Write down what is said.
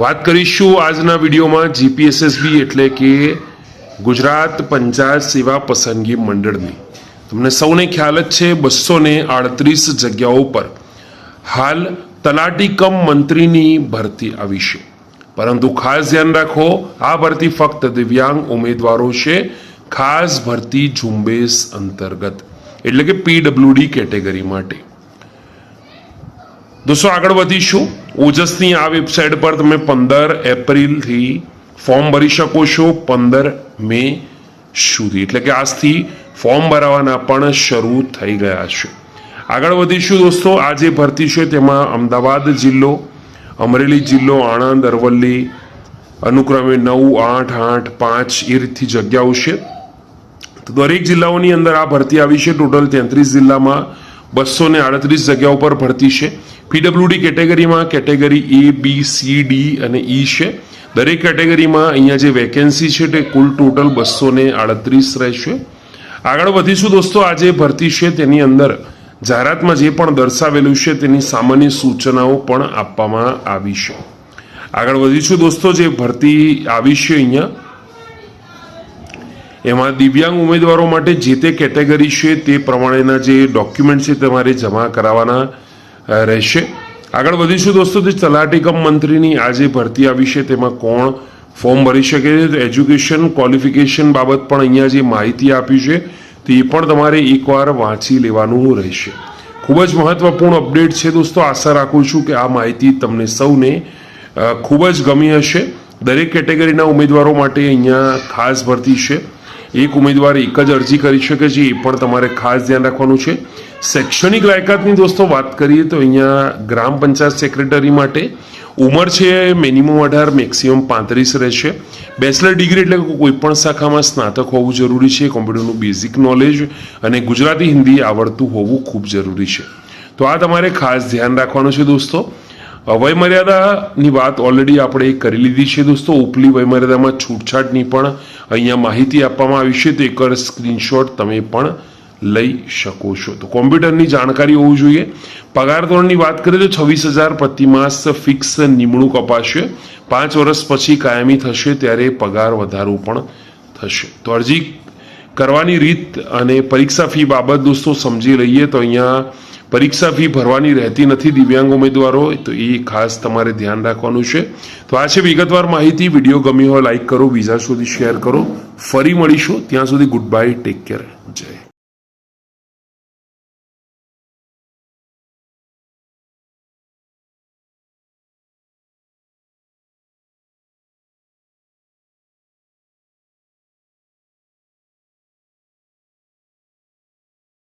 વાત કરીશું આજના વિડીયોમાં જીપીએસએસબી એટલે કે ગુજરાત પંચાયત સેવા પસંદગી મંડળની. તમને સૌને ખ્યાલ જ છે બસો ને આડત્રીસ જગ્યાઓ પર હાલ તલાટી કમ મંત્રીની ભરતી આવી છે. પરંતુ ખાસ ધ્યાન રાખો, આ ભરતી ફક્ત દિવ્યાંગ ઉમેદવારો છે, ખાસ ભરતી ઝુંબેશ અંતર્ગત, એટલે કે પીડબ્લ્યુડી કેટેગરી માટે. દોસ્તો આગળ વધીશું. ઓજસની આ વેબસાઇટ પર તમે પંદર એપ્રિલથી ફોર્મ ભરી શકો છો, પંદર મે સુધી. એટલે કે આજથી ફોર્મ ભરાવાના પણ શરૂ થઈ ગયા છે. આગળ વધીશું દોસ્તો આ જે ભરતી છે તેમાં અમદાવાદ જિલ્લો, અમરેલી જિલ્લો, આણંદ, અરવલ્લી, અનુક્રમે નવ, આઠ આઠ, પાંચ એ રીતથી જગ્યાઓ છે. તો દરેક જિલ્લાઓની અંદર આ ભરતી આવી છે. ટોટલ તેત્રીસ જિલ્લામાં બસો ને આડત્રીસ જગ્યાઓ પર ભરતી છે. પીડબ્લ્યુડી કેટેગરીમાં category A, B, C, D અને ઈ છે. દરેક કેટેગરીમાં અહીંયા જે વેકેન્સી છે તે કુલ ટોટલ બસો ને આડત્રીસ રહેશે. આગળ વધીશું દોસ્તો, આ જે ભરતી છે તેની અંદર જાહેરાતમાં જે પણ દર્શાવેલું છે તેની સામાન્ય સૂચનાઓ પણ આપવામાં આવી છે. આગળ વધીશું દોસ્તો, જે ભરતી આવી છે અહીંયા. એમાં દિવ્યાંગ ઉમેદવારો માટે જે તે કેટેગરી છે તે પ્રમાણેના જે ડોક્યુમેન્ટ છે તમારે જમા કરાવવાના રહેશે. આગળ વધીશું દોસ્તો, જે તલાટી કમ મંત્રીની આ જે ભરતી આવી છે તેમાં કોણ ફોર્મ ભરી શકે છે? તો એજ્યુકેશન ક્વોલિફિકેશન બાબત પણ અહીંયા જે માહિતી આપી છે, તો પણ તમારે એકવાર વાંચી લેવાનું રહેશે. ખૂબ જ મહત્વપૂર્ણ અપડેટ છે દોસ્તો, આશા રાખું છું કે આ માહિતી તમને સૌને ખૂબ જ ગમી હશે. દરેક કેટેગરીના ઉમેદવારો માટે અહીંયા ખાસ ભરતી છે. એક ઉમેદવાર એક જ અરજી કરી શકે છે, એ પણ તમારે ખાસ ધ્યાન રાખવાનું છે. શૈક્ષણિક લાયકાતની દોસ્તો, વાત કરીએ તો અહીંયા ગ્રામ પંચાયત સેક્રેટરી માટે ઉંમર છે મિનિમમ અઢાર મેક્સિમમ પાંત્રીસ રહેશે. બેચલર ડિગ્રી એટલે કોઈપણ કોઈ પણ શાખામાં સ્નાતક હોવું જરૂરી છે, કોમ્પ્યુટરનું બેઝિક નોલેજ અને ગુજરાતી હિન્દી આવડતું હોવું ખૂબ જરૂરી છે. તો આ તમારે ખાસ ધ્યાન રાખવાનું છે દોસ્તો. વયમર્યાદાની વાત ઓલરેડી આપણે કરી લીધી છે દોસ્તો. ઉપલી વયમર્યાદામાં છૂટછાટની પણ અહીંયા માહિતી આપવામાં આવી છે. તો એક સ્ક્રીનશોટ તમે પણ લઈ શકો છો. તો કોમ્પ્યુટરની જાણકારી હોવું જોઈએ. પગાર ધોરણની વાત કરીએ તો છવ્વીસ હજાર પ્રતિમાસ ફિક્સ નિમણૂક અપાશે. પાંચ વર્ષ પછી કાયમી થશે ત્યારે પગાર વધારો પણ થશે. તો અરજી કરવાની રીત અને પરીક્ષા ફી બાબત દોસ્તો સમજી લઈએ. તો અહીંયા પરીક્ષા ફી ભરવાની રહેતી નથી દિવ્યાંગ ઉમેદવારો, તો એ ખાસ તમારે ધ્યાન રાખવાનું છે. તો આ છે વિગતવાર માહિતી. વીડિયો ગમી હોય લાઈક કરો. બીજા સુધી શેર કરો. ફરી મળીશું. ત્યાં સુધી ગુડ બાય ટેક કેર જય.